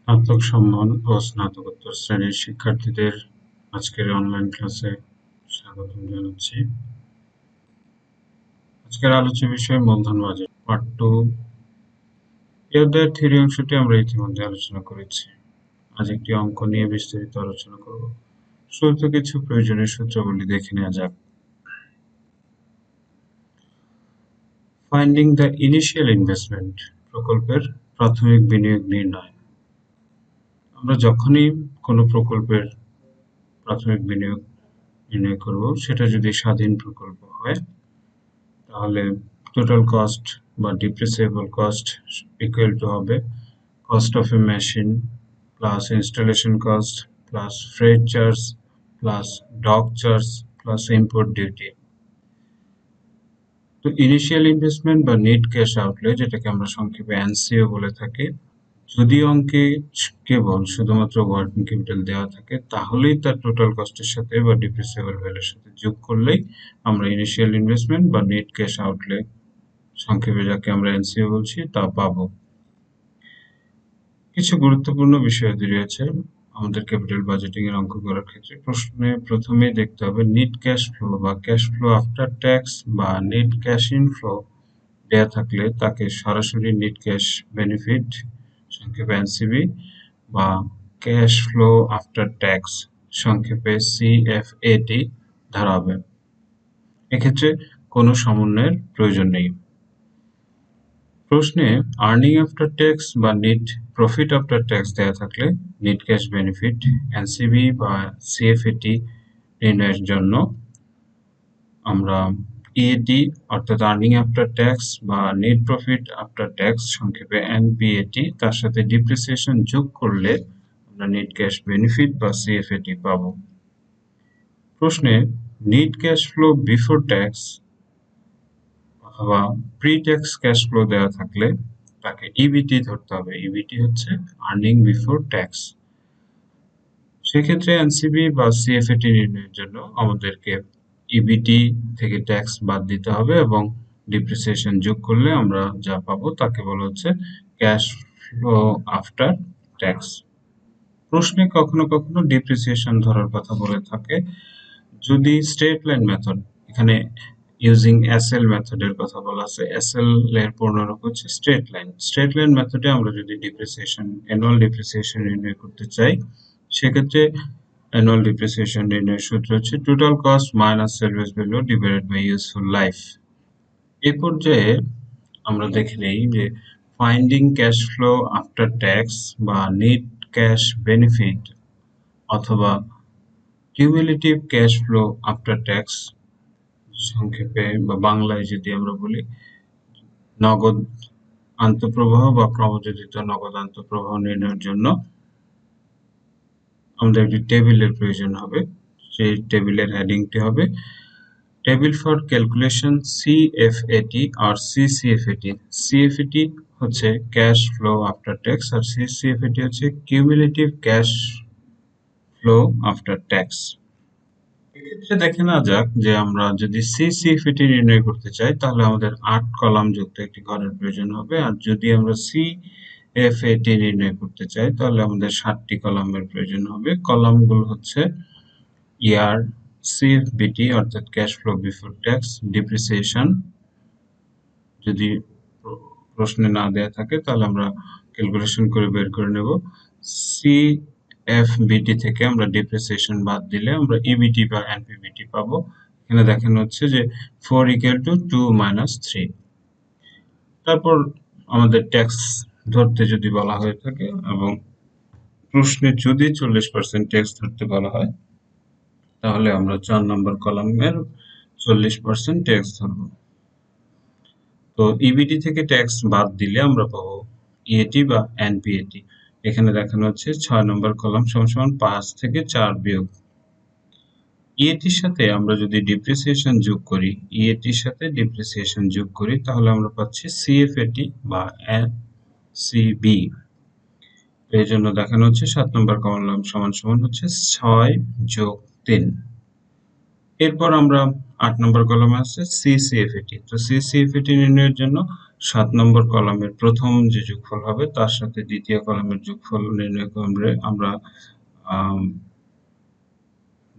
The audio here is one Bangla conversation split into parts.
স্নাতক সম্মান ও স্নাতকোত্তর শ্রেণির শিক্ষার্থীদের আজকের অনলাইন ক্লাসে স্বাগতম জানাচ্ছি। আজকের আলোচ্য বিষয় মূলধন বাজেট পার্ট টু এই অধ্যায়ের অংশটি আমরা ইতিমধ্যে আলোচনা করেছি। আজ একটি অঙ্ক নিয়ে বিস্তারিত আলোচনা করব। শুরুতে কিছু প্রয়োজনীয় সূত্রগুলি দেখে নেওয়া যাক। ফাইন্ডিং দ্য ইনিশিয়াল ইনভেস্টমেন্ট প্রকল্পের প্রাথমিক বিনিয়োগ নির্ণয়। আমরা যখনই কোনো প্রকল্পের প্রাথমিক বিনিয়োগ নির্ণয় করব, সেটা যদি স্বাধীন প্রকল্প হয়, তাহলে টোটাল কস্ট বা ডিপ্রিসিয়েবল কস্ট ইকুয়াল টু হবে cost of a machine plus installation cost plus freight charge plus dock charge plus import duty তো ইনিশিয়াল ইনভেস্টমেন্ট বা নেট ক্যাশ আউটলে যেটাকে আমরা সংক্ষেপে এনসিও বলে থাকি যদি অঙ্কে কেবল শুধুমাত্র ওয়ার্কিং ক্যাপিটাল দেওয়া থাকে, তাহলেই তার টোটাল কস্টের সাথে বা ডিপ্রিসিয়েবল ভ্যালুর সাথে যোগ করলেই আমরা ইনিশিয়াল ইনভেস্টমেন্ট বা নেট ক্যাশ আউটলে সংক্ষেপে যাকে আমরা এনসিও বলছি, তা পাবো। কিছু গুরুত্বপূর্ণ বিষয় রয়েছে, আমাদের ক্যাপিটাল বাজেটিং এর অঙ্ক করার ক্ষেত্রে। প্রশ্নে প্রথমেই দেখতে হবে নেট ক্যাশ ফ্লো বা ক্যাশ ফ্লো আফটার ট্যাক্স বা নেট ক্যাশ ইনফ্লো দেয়া থাকলে তাকে সরাসরি নেট ক্যাশ বেনিফিট সংক্ষেপে এনসিবি বা ক্যাশ ফ্লো আফটার ট্যাক্স সংক্ষেপে সিএফএটি ধরা হবে। এক্ষেত্রে কোনো সমন্বয়ের প্রয়োজন নেই। প্রশ্নে আর্নিং আফটার ট্যাক্স বা নেট প্রফিট আফটার ট্যাক্স দেওয়া থাকলে নেট ক্যাশ বেনিফিট এনসিবি বা সিএফএটি নির্ণয়ের জন্য আমরা ইএটি অর্থাৎ আর্নিং আফটার ট্যাক্স বা নেট প্রফিট আফটার ট্যাক্স সংক্ষেপে এনপিএটি তার সাথে ডিপ্রিসিয়েশন যোগ করলে আমরা নেট ক্যাশ বেনিফিট বা সিএফএটি পাব। প্রশ্নে net cash flow before tax অথবা প্রি ট্যাক্স ক্যাশ ফ্লো দেওয়া থাকলে তাকে ইবিটি ধরতে হবে। ইবিটি হচ্ছে আর্নিং বিফোর ট্যাক্স সেক্ষেত্রে এনসিবি বা সিএফএটি নির্ণয়ের জন্য আমাদেরকে ইবিটি থেকে ট্যাক্স বাদ দিতে হবে এবং ডিপ্রিসিয়েশন যোগ করলে আমরা যা পাবো তাকে বলা হচ্ছে ক্যাশ ফ্লো আফটার ট্যাক্স প্রশ্নে কখনো কখনো ডিপ্রিসিয়েশন ধরার কথা বলে থাকে। যদি স্ট্রেট লাইন মেথড এখানে ইউজিং এস এসএল মেথডের কথা বলা আছে এস এসএল এর পূর্ণরূপ হচ্ছে স্ট্রেট লাইন স্ট্রেট লাইন মেথডে আমরা যদি ডিপ্রিসিয়েশন অ্যানুয়াল ডিপ্রিসিয়েশন নির্ণয় করতে চাই, সেক্ষেত্রে অ্যানুয়াল ডিপ্রিসিয়েশন নির্ণয়ের সূত্র হচ্ছে total cost minus salvage value divided by useful life এই পর্যায়ে আমরা দেখে নেই যে finding cash flow after tax বা নেট ক্যাশ বেনিফিট অথবা cumulative cash flow after tax সংক্ষেপে বা বাংলায় যদি আমরা বলি, নগদ আন্তঃপ্রবাহ বা ক্রমযোজিত নগদ আন্তঃপ্রবাহ নির্ণয়ের জন্য আমাদের একটি টেবিলের প্রয়োজন হবে। সেই টেবিলের হেডিংটি হবে টেবিল ফর ক্যালকুলেশন সিএফএটি আর সিসিএফএটি সিএফএটি হচ্ছে ক্যাশ ফ্লো আফটার ট্যাক্স আর সিসিএফএটি হচ্ছে cumulative cash flow after tax. এক্ষেত্রে দেখে না যাক যে আমরা যদি সিসিএফএটি নির্ণয় করতে চাই তাহলে আমাদের আট কলাম যুক্ত একটি ঘরের প্রয়োজন হবে। আর যদি আমরা সি এফ এটি নির্ণয় করতে চাই, তাহলে আমাদের সাতটি কলামের প্রয়োজন হবে। কলামগুলো হচ্ছে ইয়ার সিএফবিটি অর্থাৎ cash flow before tax, depreciation. যদি প্রশ্নে না দেয়া থাকে, তাহলে আমরা ক্যালকুলেশন করে বের করে নেব। সি এফ বিটি থেকে আমরা ডিপ্রিসিয়েশন বাদ দিলে আমরা ইবিটি বা এনপিবিটি পাবো। এখানে দেখেন হচ্ছে যে four equal to two minus three তারপর আমাদের ট্যাক্স ধরতে যদি বলা হয়ে থাকে এবং প্রশ্নে যদি চল্লিশ পার্সেন্ট ট্যাক্স ধরতে বলা হয়, তাহলে আমরা চার নম্বর কলামের চল্লিশ পার্সেন্ট ট্যাক্স ধরব। তো ইবিটি থেকে ট্যাক্স বাদ দিলে আমরা পাবো ইএটি বা এনপিএটি এখানে দেখানো হচ্ছে ছয় নম্বর কলাম সমান পাঁচ থেকে চার বিয়োগ। ইএটির সাথে আমরা যদি ডিপ্রিসিয়েশন যোগ করি ইএটির সাথে ডিপ্রিসিয়েশন যোগ করি, তাহলে আমরা পাচ্ছি সিএফএটি বা সিবি এর জন্য দেখানো হচ্ছে সাত নম্বর কলাম সমান সমান হচ্ছে ছয় যোগ তিন। এরপর আমরা আট নম্বর কলমে আছে সিসিএফএটি তো সিসিএফএটি নির্ণয়ের জন্য সাত নম্বর কলামের প্রথম যে যোগফল হবে, তার সাথে দ্বিতীয় কলামের যোগফল নির্ণয় করে আমরা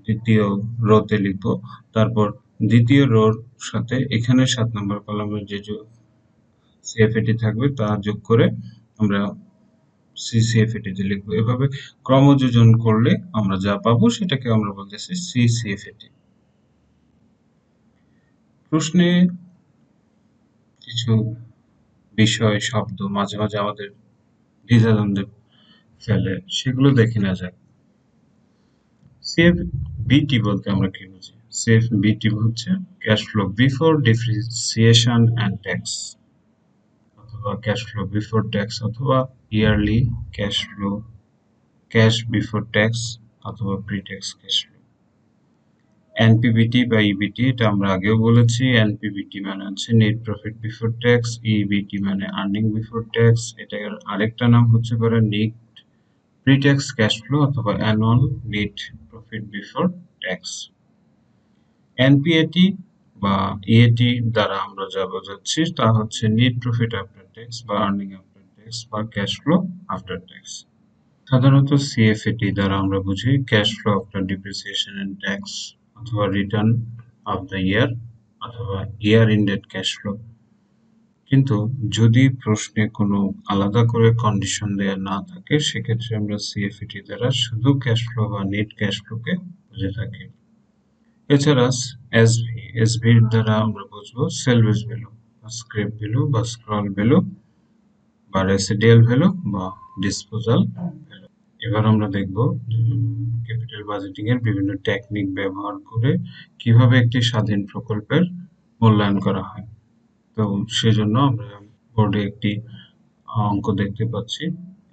দ্বিতীয় রোতে লিখব। তারপর দ্বিতীয় রোর সাথে এখানে সাত নম্বর কলামের যে সিএফএটি থাকবে, তা যোগ করে আমরা সিসিএফএটিতে লিখব এভাবে ক্রমযোজন করলে আমরা যা পাবো সেটাকে আমরা বলতেছি সিসিএফএটি প্রশ্নে কিছু বিষয়, শব্দ মাঝে মাঝে আমাদের দ্বিধাদ্বন্দ্বে ফেলে, সেগুলো দেখে না যাক। সেফ বিটি বলতে আমরা কি বুঝি? সেফ বিটি হচ্ছে cash flow before depreciation and tax অথবা ক্যাশ ফ্লো বিফোর ট্যাক্স অথবা yearly cash flow cash before tax অথবা pre tax cash flow NPBT বা ইবিটি এটা আমরা আগেও বলেছি। এনপিবিটি মানে হচ্ছে net profit before tax EBT মানে আর্নিং বিফোর ট্যাক্স এটার আরেকটা নাম হচ্ছে পরে net pre tax cash flow অথবা annual net profit before tax NPAT বা ইএটি দ্বারা আমরা যা বোঝাচ্ছি তা হচ্ছে নেট প্রফিট আফটার ট্যাক্স বা আর্নিং আফটার ট্যাক্স বা ক্যাশ ফ্লো আফটার ট্যাক্স সাধারণত সিএফএটি দ্বারা আমরা বুঝি cash flow after depreciation and tax অথবা রিটার্ন অফ দ্য ইয়ার অথবা ইয়ার ইন্ডেড ক্যাশ ফ্লো কিন্তু যদি প্রশ্নে কোনো আলাদা করে কন্ডিশন দেওয়া না থাকে, সেক্ষেত্রে আমরা সিএফইটি দ্বারা শুধু ক্যাশ ফ্লো বা নেট ক্যাশ ফ্লোকে বুঝে থাকি। এছাড়া এসভি এসভির দ্বারা আমরা বুঝব সেলভেজ ভ্যালু বা স্ক্রেপ ভ্যালু বা স্ক্রল ভ্যালু বা রেসিডিয়াল ভ্যালু বা ডিসপোজাল ভ্যালু এবার আমরা দেখব ক্যাপিটাল বাজেটিং এর বিভিন্ন টেকনিক ব্যবহার করে কীভাবে একটি স্বাধীন প্রকল্পের মূল্যায়ন করা হয়। তো সেজন্য আমরা বোর্ডে একটি অঙ্ক দেখতে পাচ্ছি।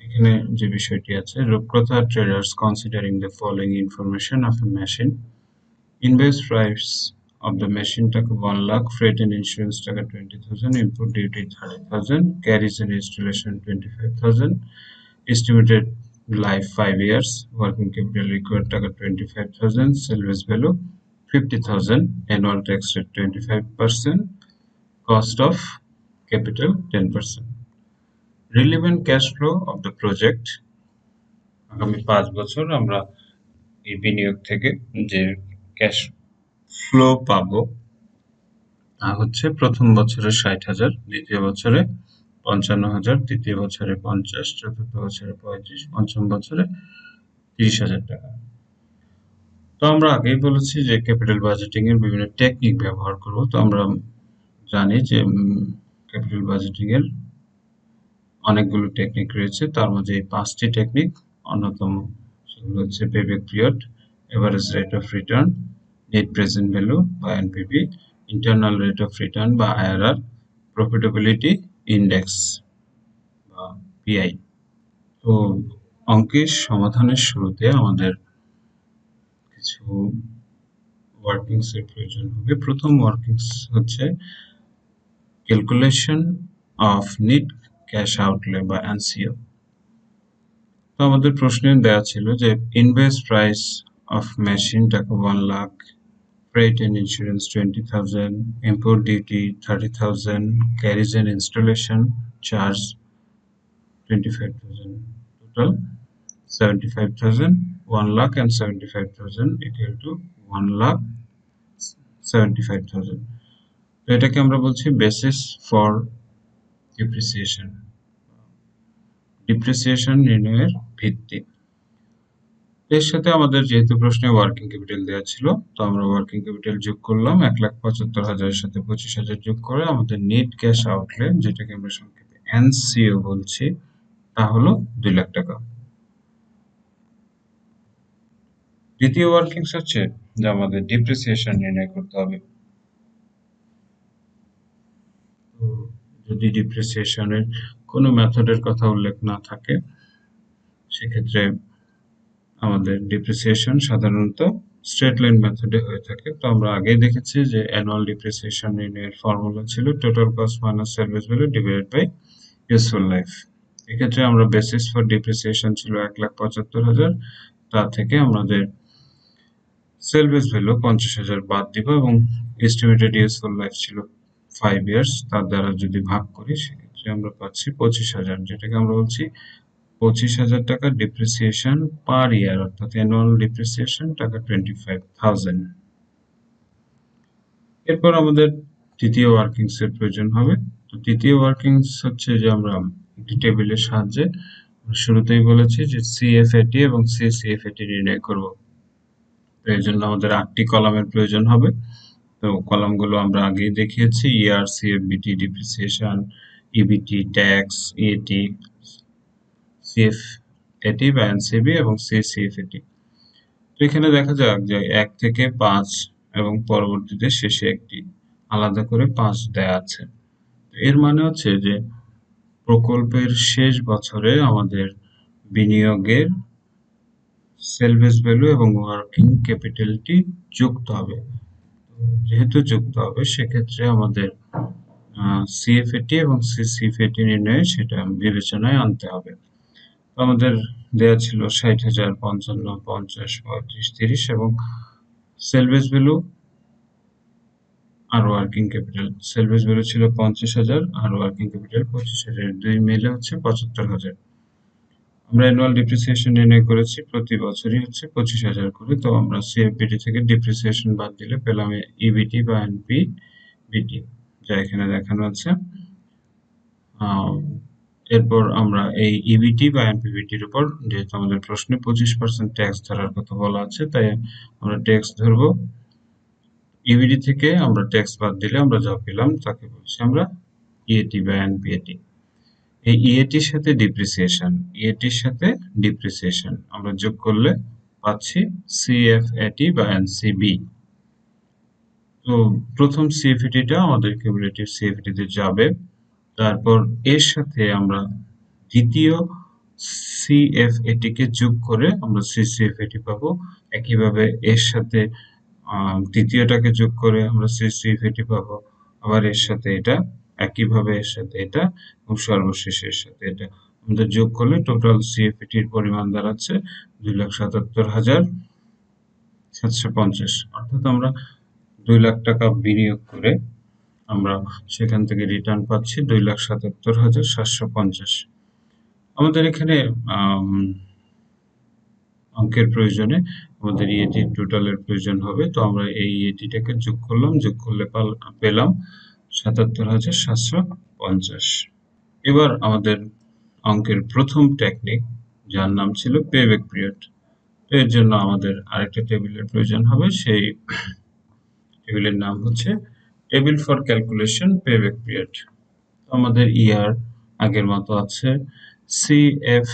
এখানে যে বিষয়টি আছে, Rupkotha traders considering the following information of a machine Invest price of the machine টাকা 1 lakh freight and insurance টাকা 20000 input duty 30000 carries and installation 25000 estimated life 5 years working capital required টাকা 25000 salvage value 50000 annual tax rate 25% cost of capital 10%. Relevant cash flow of the project আগামী পাঁচ বছর আমরা এই বিনিয়োগ থেকে যে ক্যাশ। ফ্লো পাবো। তা হচ্ছে প্রথম বছরে ষাট হাজার, দ্বিতীয় বছরে পঞ্চান্ন হাজার, তৃতীয় বছরে পঞ্চাশ, চতুর্থ বছরে পঁয়ত্রিশ, পঞ্চম বছরে তিরিশ হাজার টাকা। তো আমরা আগেই বলেছি যে ক্যাপিটাল বাজেটিং এর বিভিন্ন টেকনিক ব্যবহার করব। তো আমরা জানি যে ক্যাপিটাল বাজেটিং এর অনেকগুলো টেকনিক রয়েছে। তার মধ্যে এই পাঁচটি টেকনিক অন্যতম সেগুলো হচ্ছে payback period, average rate of return net present value বা NPV internal rate of return বা আইআরআর প্রফিটেবিলিটি ইন্ডেক্স বা পিআই তো অঙ্কের সমাধানের শুরুতে আমাদের কিছু ওয়ার্কিংস এর প্রয়োজন হবে। প্রথম ওয়ার্কিংস হচ্ছে calculation of net cash outlay বা এনসিও তো আমাদের প্রশ্নে দেওয়া ছিল যে ইনভেস্ট প্রাইস অফ মেশিন টাকা one lakh freight and insurance 20,000, import duty 30,000, carries and installation charge 25,000. Total 75,000, 1 lakh and 75,000 equal to 1 lakh 75,000. তো এটাকে আমরা বলছি বেসিস ফর ডিপ্রিসিয়েশন ডিপ্রিসিয়েশন নির্ণয়ের ভিত্তি এর সাথে আমাদের যেহেতু প্রশ্নে ওয়ার্কিং ক্যাপিটাল দেওয়া ছিল, তো আমরা ওয়ার্কিং ক্যাপিটাল যোগ করলাম এক লাখ পঁচাত্তর হাজারের সাথে পঁচিশ হাজার যোগ করে আমাদের নেট ক্যাশ আউটলে যেটাকে আমরা সংক্ষেপে এনসিও বলছি, তা হলো দুই লাখ টাকা। দ্বিতীয় ওয়ার্কিংস হচ্ছে যে আমাদের ডিপ্রিসিয়েশন নির্ণয় করতে হবে। যদি ডিপ্রিসিয়েশনের কোনো মেথডের কথা উল্লেখ না থাকে, সেক্ষেত্রে আমাদের ডিপ্রিসিয়েশন সাধারণত স্ট্রেট লাইন মেথডে হয়ে থাকে। তো আমরা আগেই দেখেছি যে অ্যানুয়াল ডিপ্রিসিয়েশন নির্ণয়ের ফর্মুলা ছিল total cost minus service value divided by useful life এক্ষেত্রে আমরা বেসিস ফর ডিপ্রিসিয়েশন ছিল এক লাখ পঁচাত্তর হাজার। তা থেকে আমাদের সেলভেজ ভ্যালু পঞ্চাশ হাজার বাদ দিব এবং এস্টিমেটেড ইউজফুল লাইফ ছিল ফাইভ ইয়ার্স তার দ্বারা যদি ভাগ করি, সেক্ষেত্রে আমরা পাচ্ছি পঁচিশ হাজার, যেটাকে আমরা বলছি পঁচিশ হাজার টাকা ডিপ্রিসিয়েশন পার ইয়ার অর্থাৎ অ্যানুয়াল ডিপ্রিসিয়েশন টাকা টোয়েন্টি ফাইভ থাউজেন্ড এরপর আমাদের তৃতীয় ওয়ার্কিংস এর প্রয়োজন হবে। তো তৃতীয় ওয়ার্কিংস হচ্ছে যে আমরা একটি টেবিলের সাহায্যে শুরুতেই বলেছি যে সিএফএটি এবং সিসিএফএটি নির্ণয় করব। তো এর জন্য আমাদের আটটি কলামের প্রয়োজন হবে। তো কলামগুলো আমরা আগেই দেখিয়েছি ER CFBT depreciation EBT tax EAT CF AT বা এনসিবি এবং সিসিএফএটি তো এখানে দেখা যাক যে এক থেকে পাঁচ এবং পরবর্তীতে শেষে একটি আলাদা করে পাঁচ দেয়া আছে। এর মানে হচ্ছে যে প্রকল্পের শেষ বছরে আমাদের বিনিয়োগের সেলভেজ ভ্যালু এবং ওয়ার্কিং ক্যাপিটালটি যুক্ত হবে। যেহেতু যুক্ত হবে, সেক্ষেত্রে আমাদের সিএফএটি এবং সিসিএফএটি নির্ণয়ে সেটা বিবেচনায় আনতে হবে। আমাদের দেয়া ছিল ষাট হাজার পঞ্চান্ন, পঞ্চাশ, পঁয়ত্রিশ, তিরিশ এবং সেলভেজ ভ্যালু আর ওয়ার্কিং ক্যাপিটাল। সেলভেজ ভ্যালু ছিল পঞ্চাশ হাজার আর ওয়ার্কিং ক্যাপিটাল পঁচিশ হাজার। দুই মিলে হচ্ছে পঁচাত্তর হাজার। আমরা অ্যানুয়াল ডিপ্রিসিয়েশন নির্ণয় করেছি, প্রতি বছরই হচ্ছে পঁচিশ হাজার করে। তো আমরা সিএফবিটি থেকে ডিপ্রিসিয়েশন বাদ দিলে পেলাম ইবিটি বা এনপি বিটি যা এখানে দেখানো আছে। এরপর আমরা এই ইবিটি বা এনপিবিটির উপর, যেহেতু আমাদের প্রশ্নে পঁচিশ পার্সেন্ট ট্যাক্স ধরার কথা বলা আছে, তাই আমরা ট্যাক্স ধরবো। ইবিডি থেকে আমরা ট্যাক্স বাদ দিলে আমরা যা পেলাম তাকে বলছি আমরা ইএটি বা এনপিএটি এই ইএটির সাথে ডিপ্রিসিয়েশন ইএটির সাথে ডিপ্রিসিয়েশন আমরা যোগ করলে পাচ্ছি সিএফএটি বা এনসিবি তো প্রথম সিএফএটিটা আমাদের কিউমুলেটিভ সিএফএটিতে যাবে। তারপর এর সাথে আমরা দ্বিতীয় সিএফএটিকে যোগ করে আমরা সিসিএফএটি পাবো। একইভাবে এর সাথে তৃতীয়টাকে যোগ করে আমরা সিসিএফএটি পাবো। আবার এর সাথে এটা, একইভাবে এর সাথে এটা এবং সর্বশেষ এর সাথে এটা। আমাদের যোগ করলে টোটাল সিএফএটির পরিমাণ দাঁড়াচ্ছে দুই লাখ সাতাত্তর হাজার সাতশো পঞ্চাশ। অর্থাৎ আমরা দুই লাখ টাকা বিনিয়োগ করে আমরা সেখান থেকে রিটার্ন পাচ্ছি দুই লাখ সাতাত্তর হাজার সাতশো পঞ্চাশ। আমাদের এখানে অঙ্কের প্রয়োজনে আমাদের ইএটি টোটালের প্রয়োজন হবে। তো আমরা এই ইএটিটাকে যোগ করলাম, যোগ করলে পেলাম সাতাত্তর হাজার সাতশো পঞ্চাশ। এবার আমাদের অঙ্কের প্রথম টেকনিক যার নাম ছিল পেব্যাক পিরিয়ড এর জন্য আমাদের আরেকটা টেবিলের প্রয়োজন হবে। সেই টেবিলের নাম হচ্ছে table for calculation payback period. আমাদের ইয়ার আগের মতো আছে। সি এফ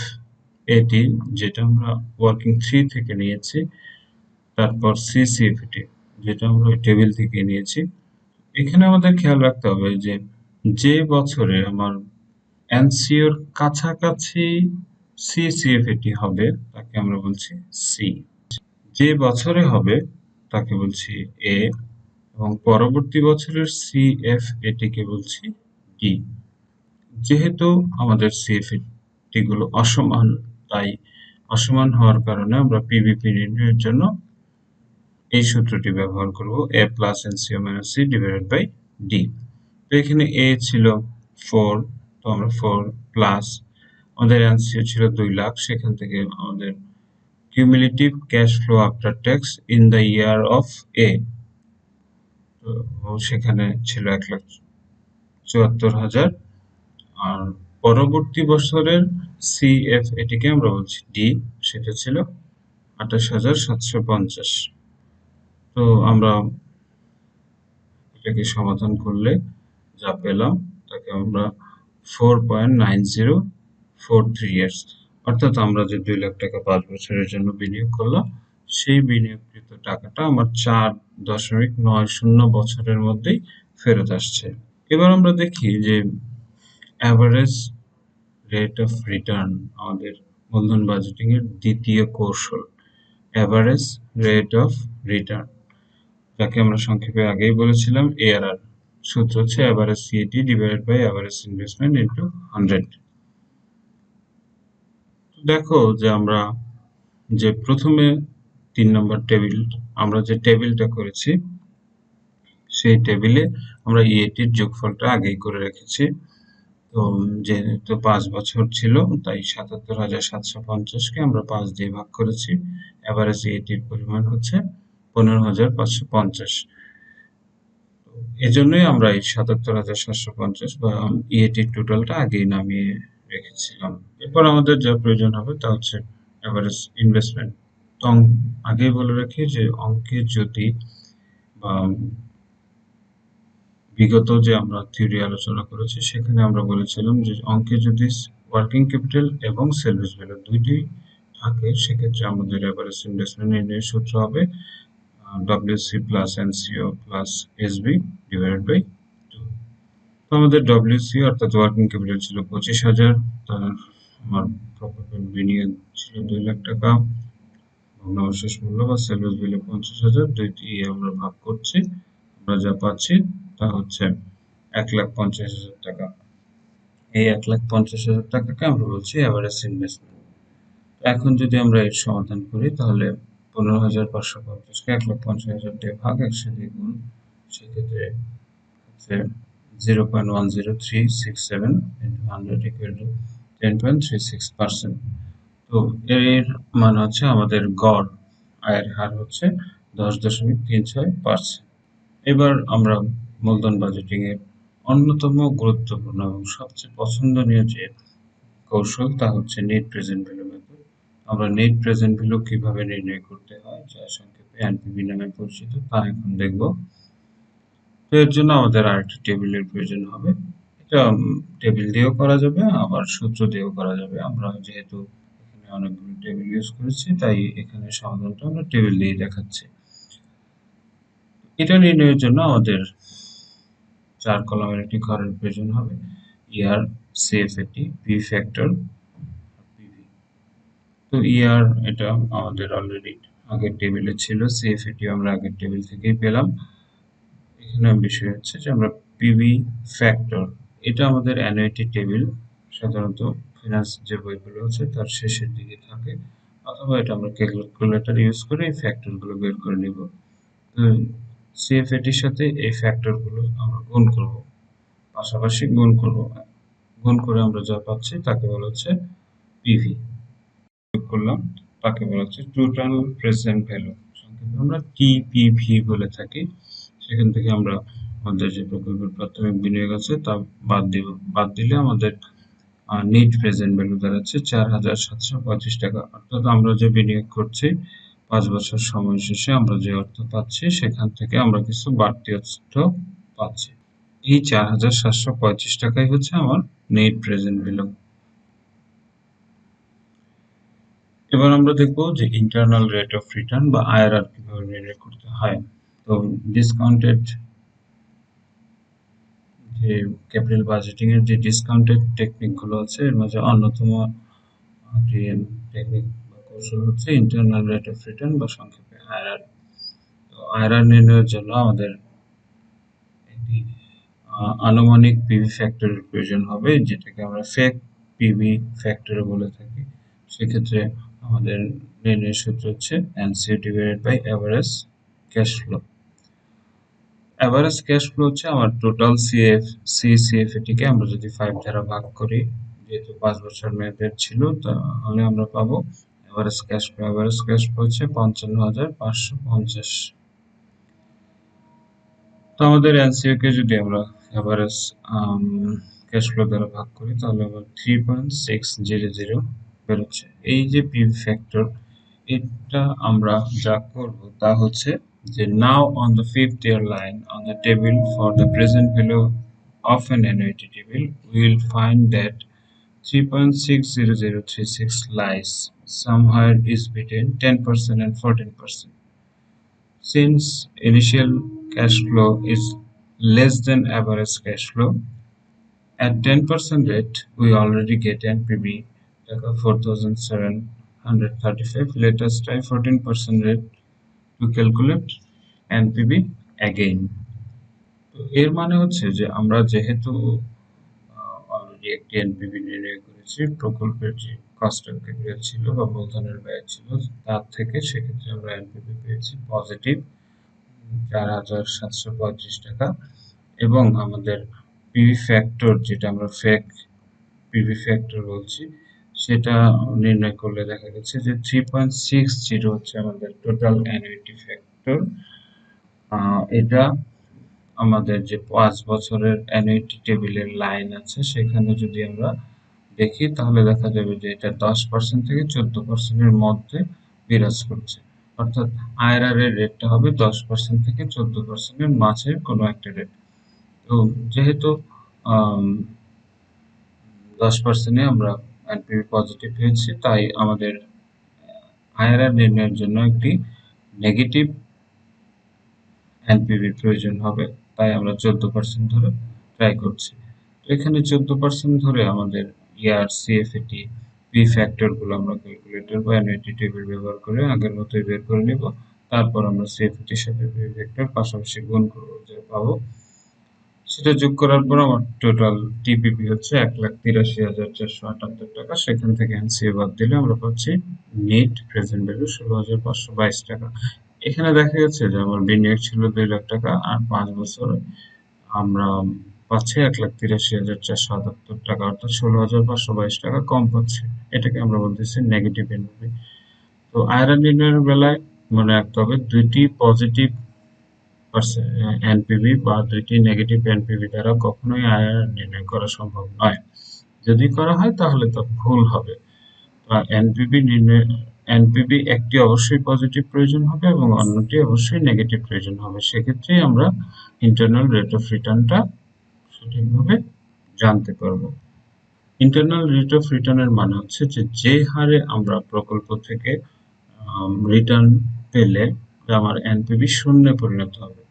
এটি যেটা আমরা ওয়ার্কিং থ্রি থেকে নিয়েছি, তারপর সিসিএফটি যেটা আমরা টেবিল থেকে নিয়েছি। এখানে আমাদের খেয়াল রাখতে হবে যে যে বছরে আমার এনসিওর কাছাকাছি সিসিএফএটি হবে, তাকে আমরা বলছি সি যে বছরে হবে, তাকে বলছি এ এবং পরবর্তী বছরের সিএফ এটিকে বলছি ডি যেহেতু আমাদের সিএফএটি গুলো অসমান, তাই অসমান হওয়ার কারণে আমরা পিভিপি নির্ণয়ের জন্য এই সূত্রটি ব্যবহার করব A plus N C minus C divided by D তো এখানে এ ছিল ফোর তো আমরা ফোর প্লাস আমাদের অ্যান্সার ছিল দুই লাখ। সেখান থেকে আমাদের cumulative cash flow after tax in the year of A সেখানে ছিল এক লাখ চুয়াত্তর হাজার। আর পরবর্তী বছরের সিএফ এটিকে আমরা বলছি ডি, সেটা ছিল আঠাশ হাজার সাতশো পঞ্চাশ। তো আমরা এটাকে সমাধান করলে যা পেলাম, তাকে আমরা four point nine zero four three years, অর্থাৎ আমরা যে দুই লাখ টাকা পাঁচ বছরের জন্য বিনিয়োগ করলাম সেই বিনিয়োগকৃত টাকাটা আমার চার দশমিক নয় শূন্য বছরের মধ্যেই ফেরত আসছে। এবার আমরা দেখি যে অ্যাভারেজ রেট অফ রিটার্ন আমাদের মূলধন বাজেটিং এর দ্বিতীয় কৌশল। অ্যাভারেজ রেট অফ রিটার্ন যাকে আমরা সংক্ষেপে আগেই বলেছিলাম এআরআর সূত্র হচ্ছে average CAT divided by average investment into hundred দেখো যে আমরা যে প্রথমে তিন নম্বর টেবিল আমরা যে টেবিলটা করেছি, সেই টেবিলে আমরা ইএটির যোগফলটা আগেই করে রেখেছি। তো, যেহেতু পাঁচ বছর ছিল, তাই সাতাত্তর হাজার সাতশো পঞ্চাশকে আমরা পাঁচ দিয়ে ভাগ করেছি। এভারেজ ইএটির পরিমাণ হচ্ছে পনেরো হাজার পাঁচশো পঞ্চাশ। এজন্যই আমরা এই সাতাত্তর হাজার সাতশো পঞ্চাশ বা ইএটির টোটালটা আগেই নামিয়ে রেখেছিলাম। এরপর আমাদের যা প্রয়োজন হবে তা হচ্ছে অ্যাভারেজ ইনভেস্টমেন্ট তো আগেই বলে রাখি যে অঙ্কে যদি বিগত যে আমরা থিওরি আলোচনা করেছি, সেখানে আমরা বলেছিলাম যে অঙ্কে যদি ওয়ার্কিং ক্যাপিটাল এবং সেলভেজ ভ্যালু দুইটি থাকে, সেক্ষেত্রে আমাদের এভারেজ ইনভেস্টমেন্ট নির্ণয়ের সূত্র হবে WC plus NCO plus SB divided by two তো আমাদের ডব্লিউসি অর্থাৎ ওয়ার্কিং ক্যাপিটাল ছিল পঁচিশ হাজার তার আমার প্রকল্পের বিনিয়োগ ছিল দুই লাখ টাকা। ভগ্নাবশেষ মূল্য বা সেলভেজ বিলে পঞ্চাশ হাজার দুইটি আমরা ভাগ করছি, আমরা যা পাচ্ছি তা হচ্ছে এক লাখ পঞ্চাশ হাজার টাকা। এই এক লাখ পঞ্চাশ হাজার টাকাকে আমরা বলছি অ্যাভারেজ ইনভেস্টমেন্ট এখন যদি আমরা এর সমাধান করি, তাহলে পনেরো হাজার পাঁচশো পঞ্চাশকে এক লাখ পঞ্চাশ হাজার দিয়ে ভাগ একশো দিয়ে গুণ, সেক্ষেত্রে হচ্ছে zero point one zero three six seven into hundred equal to ten point three six percent তো এর মান হচ্ছে আমাদের গড়, আয়ের হার হচ্ছে দশ দশমিক তিন ছয় পার্সেন্ট এবার আমরা মূলধন বাজেটিং এর অন্যতম গুরুত্বপূর্ণ এবং সবচেয়ে পছন্দনীয় যে কৌশল তা হচ্ছে নেট প্রেজেন্ট ভ্যালু মেথড আমরা নেট প্রেজেন্ট ভ্যালু কীভাবে নির্ণয় করতে হয়, যা সংক্ষেপে এনপিভি নামে পরিচিত, তা এখন দেখব। তো এর জন্য আমাদের আরেকটি টেবিলের প্রয়োজন হবে। এটা টেবিল দিয়েও করা যাবে, আবার সূত্র দিয়েও করা যাবে। আমরা যেহেতু অনেকগুলো টেবিল ইউজ করেছি, তাই এখানে সমাধানটা আমরা টেবিল দিয়ে দেখাচ্ছি। এটা নির্ণয়ের জন্য আমাদের চার কলামের একটি ঘরের প্রয়োজন হবে। Year CFAT P factor PV তো ইয়ার এটা আমাদের অলরেডি আগের টেবিলে ছিল সিএফএটি আমরা আগের টেবিল থেকেই পেলাম। এখানে বিষয় হচ্ছে যে আমরা পিভি ফ্যাক্টর এটা আমাদের অ্যানুইটি টেবিল সাধারণত ফিনান্স যে বইগুলো আছে, তার শেষের দিকে থাকে। অথবা এটা আমরা ক্যালকুলেটর ইউজ করে এই ফ্যাক্টরগুলো বের করে নিব। সিএফএটির সাথে এই ফ্যাক্টরগুলো আমরা গুণ করব। পাশাপাশি গুণ করব। গুণ করে আমরা যা পাচ্ছি তাকে বলা হচ্ছে পিভি করলাম, তাকে বলা হচ্ছে টোটাল প্রেজেন্ট ভ্যালু সংক্ষেপে আমরা টিপিভি বলে থাকি, সেখান থেকে আমরা আমাদের যে প্রকল্পের প্রাথমিক বিনিয়োগ আছে তা বাদ দিব। বাদ দিলে আমাদের নিট প্রেজেন্ট ভ্যালু দাঁড়াচ্ছে, চার হাজার সাতশো পঁয়ত্রিশ টাকা। অর্থাৎ আমরা যে বিনিয়োগ করছি, পাঁচ বছর সময় শেষে আমরা যে অর্থ পাচ্ছি, সেখান থেকে আমরা কিছু বাড়তি অর্থ পাচ্ছি। এই চার হাজার সাতশো পঁয়ত্রিশ টাকাই হচ্ছে আমার নেট প্রেজেন্ট ভ্যালু এবার আমরা দেখব যে ইন্টারনাল রেট অফ রিটার্ন বা আইআরআর কীভাবে নির্ণয় করতে হয়। তো ডিসকাউন্টেড যে ক্যাপিটাল বাজেটিং এর যে ডিসকাউন্টেড টেকনিকগুলো আছে, এর মাঝে অন্যতম টেকনিক কৌশল হচ্ছে ইন্টারনাল রেট অফ রিটার্ন বা সংক্ষেপে আইআরআর তো আইআরআর নির্ণয়ের জন্য আমাদের একটি আনুমানিক পিভি ফ্যাক্টরের প্রয়োজন হবে, যেটাকে আমরা ফেক পিভি ফ্যাক্টর বলে থাকি। সেক্ষেত্রে আমাদের নির্ণয়ের সূত্র হচ্ছে NCO divided by average cash flow average cash flow হচ্ছে আমার টোটাল সিএফ সি সিএফ এটিকে আমরা যদি ফাইভ দ্বারা ভাগ করি, যেহেতু পাঁচ বছর মেয়াদের ছিল, তাহলে আমরা পাবো average cash flow average cash flow হচ্ছে পঞ্চান্ন হাজার পাঁচশো পঞ্চাশ। তো আমাদের এনসিও কে যদি আমরা এভারেজ ক্যাশ ফ্লো দ্বারা ভাগ করি, তাহলে আবার three point six zero zero বেরোচ্ছে। এই যে পি ফ্যাক্টর এটা আমরা যা করব তা হচ্ছে The now on the fifth line on the table for the present value of an annuity table, we will find that 3.60036 lies somewhere is between 10% and 14%. Since initial cash flow is less than average cash flow, at 10% rate, we already get NPV like 4735. Let us try 14% rate to calculate NPV again. এর মানে হচ্ছে যে আমরা যেহেতু অলরেডি একটি এনপিভি নির্ণয় করেছি, প্রকল্পের যে কস্ট অফ ছিল বা মূলধনের ব্যয় ছিল, তার থেকে সেক্ষেত্রে আমরা এনপিভি পেয়েছি পজিটিভ চার হাজার সাতশো পঁয়ত্রিশ টাকা এবং আমাদের পিভি ফ্যাক্টর যেটা আমরা ফেক পিভি ফ্যাক্টর বলছি, সেটা নির্ণয় করলে দেখা গেছে যে থ্রি পয়েন্ট সিক্স জিরো হচ্ছে আমাদের টোটাল অ্যানুইটি ফ্যাক্টর এটা আমাদের যে পাঁচ বছরের অ্যানুইটি টেবিলের লাইন আছে, সেখানে যদি আমরা দেখি, তাহলে দেখা যাবে যে এটা দশ পার্সেন্ট থেকে চোদ্দ পার্সেন্টের মধ্যে বিরাজ করছে। অর্থাৎ আইআরআর এর রেটটা হবে দশ পার্সেন্ট থেকে চোদ্দ পার্সেন্টের মাঝের কোনো একটা রেট তো যেহেতু দশ পার্সেন্টে আমরা এনপিভি পজিটিভ পেয়েছি, তাই আমাদের আইআরআর নির্ণয়ের জন্য একটি নেগেটিভ এনপিভি প্রয়োজন হবে, তাই আমরা চোদ্দ পার্সেন্ট ধরে ট্রাই করছি। এখানে চোদ্দ পার্সেন্ট ধরে আমাদের ইয়ার সিএফএটি পি ফ্যাক্টরগুলো আমরা ক্যালকুলেটর বা এনআইটি টেবিল ব্যবহার করে আগের মতোই বের করে নিব। তারপর আমরা সিএফএটির সাথে পি পাশাপাশি গুণ করব, যে পাবো সেটা যোগ করার পর আমার টোটাল টিপিপি হচ্ছে এক লাখ তিরাশি হাজার চারশো আটাত্তর টাকা। সেখান থেকে এনসিএ বাদ দিলে আমরা পাচ্ছি নেট প্রেজেন্ট ভ্যালু ষোলো হাজার পাঁচশো বাইশ টাকা। এখানে দেখা যাচ্ছে যে আমার বিনিয়োগ ছিল দুই লাখ টাকা আর পাঁচ বছরে আমরা পাচ্ছি এক লাখ তিরাশি হাজার চারশো আটাত্তর টাকা, অর্থাৎ ষোলো হাজার পাঁচশো বাইশ টাকা কম পাচ্ছে। এটাকে আমরা বলতেছি নেগেটিভ এনপিভি তো আয়রন নির্ণয়ের বেলায় মনে রাখতে হবে দুইটি পজিটিভ এনপিভি বা দুইটি নেগেটিভ এনপিভি দ্বারা কখনোই আয়ার নির্ণয় করা সম্ভব নয়। যদি করা হয়, তাহলে তা ভুল হবে। এনপিভি নির্ণয় এনপিভি একটি অবশ্যই পজিটিভ প্রয়োজন হবে এবং অন্যটি অবশ্যই নেগেটিভ প্রয়োজন হবে। সেক্ষেত্রে আমরা ইন্টারনাল রেট অফ রিটার্নটা সঠিকভাবে জানতে পারব। ইন্টারনাল রেট অফ রিটার্নের মানে হচ্ছে যে যে হারে আমরা প্রকল্প থেকে রিটার্ন পেলে আমার এনপিভি শূন্যে পরিণত হবে।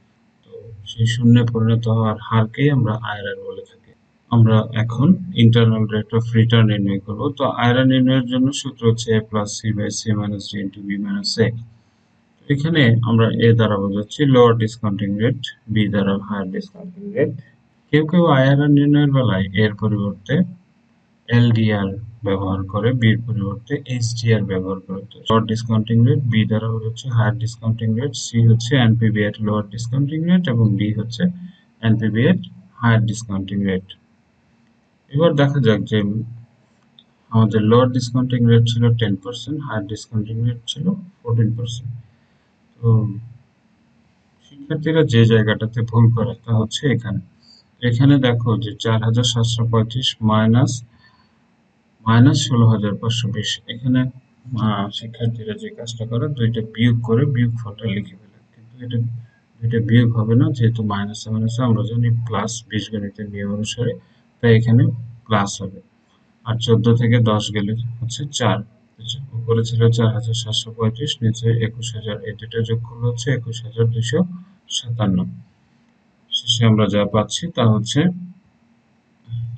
সেই শূন্যে পরিণত হওয়ার হারকেই আমরা আয়রার বলে থাকি। আমরা এখন ইন্টারনাল রেট অফ রিটার্ন নির্ণয় করব। তো আয়রা নির্ণয়ের জন্য সূত্র হচ্ছে A plus C by C minus D into B minus A এখানে আমরা এ দ্বারা বোঝাচ্ছি লোয়ার ডিসকাউন্টিং রেট বি দ্বারা হায়ার ডিসকাউন্টিং রেট কেউ কেউ আইআরআর নির্ণয়ের বেলায় এর পরিবর্তে এলডিআর ব্যবহার করে বির পরিবর্তে এইচডিআর ব্যবহার করে শর্ট ডিসকাউন্টিং রেট বি দ্বারা হচ্ছে হায়ার ডিসকাউন্টিং রেট সি হচ্ছে এনপিবি এর লোয়ার ডিসকাউন্টিং রেট এবং ডি হচ্ছে এনপিবি এর হায়ার ডিসকাউন্টিং রেট এবার দেখা যাক যে আমাদের লোয়ার ডিসকাউন্টিং রেট ছিল ten percent higher discounting rate ছিল ফোরটিন পার্সেন্ট তো শিক্ষার্থীরা যে জায়গাটাতে ভুল করে তা হচ্ছে এখানে। এখানে দেখো যে চার হাজার সাতশো পঁয়ত্রিশ মাইনাস মাইনাস ষোলো হাজার পাঁচশো বিশ। এখানে শিক্ষার্থীরা যে কাজটা করে, দুইটা বিয়োগ করে বিয়োগ ফলটা লিখে ফেলে। কিন্তু এটা দুইটা বিয়োগ হবে না, যেহেতু মাইনাস মাইনাস আমরা জানি প্লাস বিশ গণিতের নিয়ম অনুসারে, তাই এখানে প্লাস হবে। আর চোদ্দ থেকে দশ গেলে হচ্ছে চার। উপরে ছিল চার হাজার সাতশো পঁয়ত্রিশ, নিচে একুশ হাজার। এই দুটো যোগ করলে হচ্ছে একুশ হাজার দুশো সাতান্ন। শেষে আমরা যা পাচ্ছি তা হচ্ছে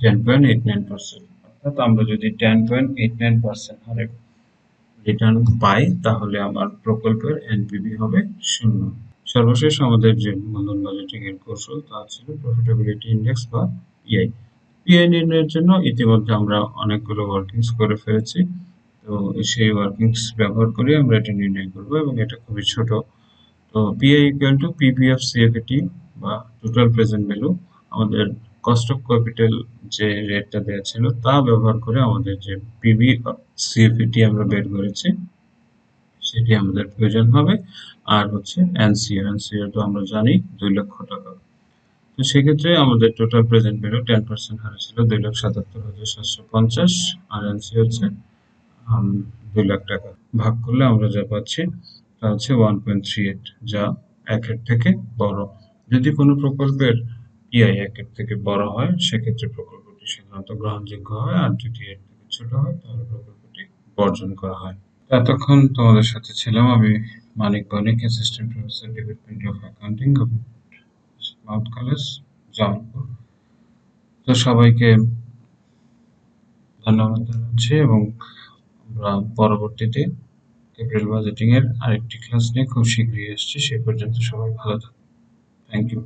ten point eight nine percent অর্থাৎ আমরা যদি ten point eight nine percent হারে রিটার্ন পাই, তাহলে আমার প্রকল্পের এনপিবি হবে শূন্য। সর্বশেষ আমাদের যে মূলধন বাজেটিং এর কৌশল তা ছিল প্রফিটেবিলিটি ইন্ডেক্স বা পিআই পিআই নির্ণয়ের জন্য ইতিমধ্যে আমরা অনেকগুলো ওয়ার্কিংস করে ফেলেছি। তো সেই ওয়ার্কিংস ব্যবহার করে আমরা এটা নির্ণয় করব এবং এটা খুবই ছোট। তো PI equal to PPF CFAT বা টোটাল প্রেজেন্ট ভ্যালু আমাদের কস্ট অফ ক্যাপিটাল যে রেটটা দেওয়া ছিল, তা ব্যবহার করে আমাদের যে পিবি সিএফইটি আমরা বের করেছি, সেটি আমাদের প্রয়োজন হবে। আর হচ্ছে এনসিআর এনসিআর তো আমরা জানি দুই লক্ষ টাকা। তো সেক্ষেত্রে আমাদের total present value ten percent হারে ছিল দুই লাখ সাতাত্তর হাজার সাতশো পঞ্চাশ, আর এনসি হচ্ছে দুই লাখ টাকা। ভাগ করলে আমরা যা পাচ্ছি, তা হচ্ছে ওয়ান পয়েন্ট থ্রি এইট যা একের থেকে বড়। যদি কোনো প্রকল্পের ইআই একের থেকে বড় হয়, সেক্ষেত্রে প্রকল্পটি সাধারণত গ্রহণযোগ্য হয়, আর যদি এর থেকে ছোট হয়, তাহলে প্রকল্পটি বর্জন করা হয়। এতক্ষণ তোমাদের সাথে ছিলাম আমি Manik Banik assistant professor department of accounting mouth college Jamalpur তো সবাইকে ধন্যবাদ জানাচ্ছি এবং আমরা পরবর্তীতে এপ্রিল বাজেটিং এর আরেকটি ক্লাস নিয়ে খুব শীঘ্রই আসছি সে পর্যন্ত সবাই ভালো থাকুন থ্যাংক ইউ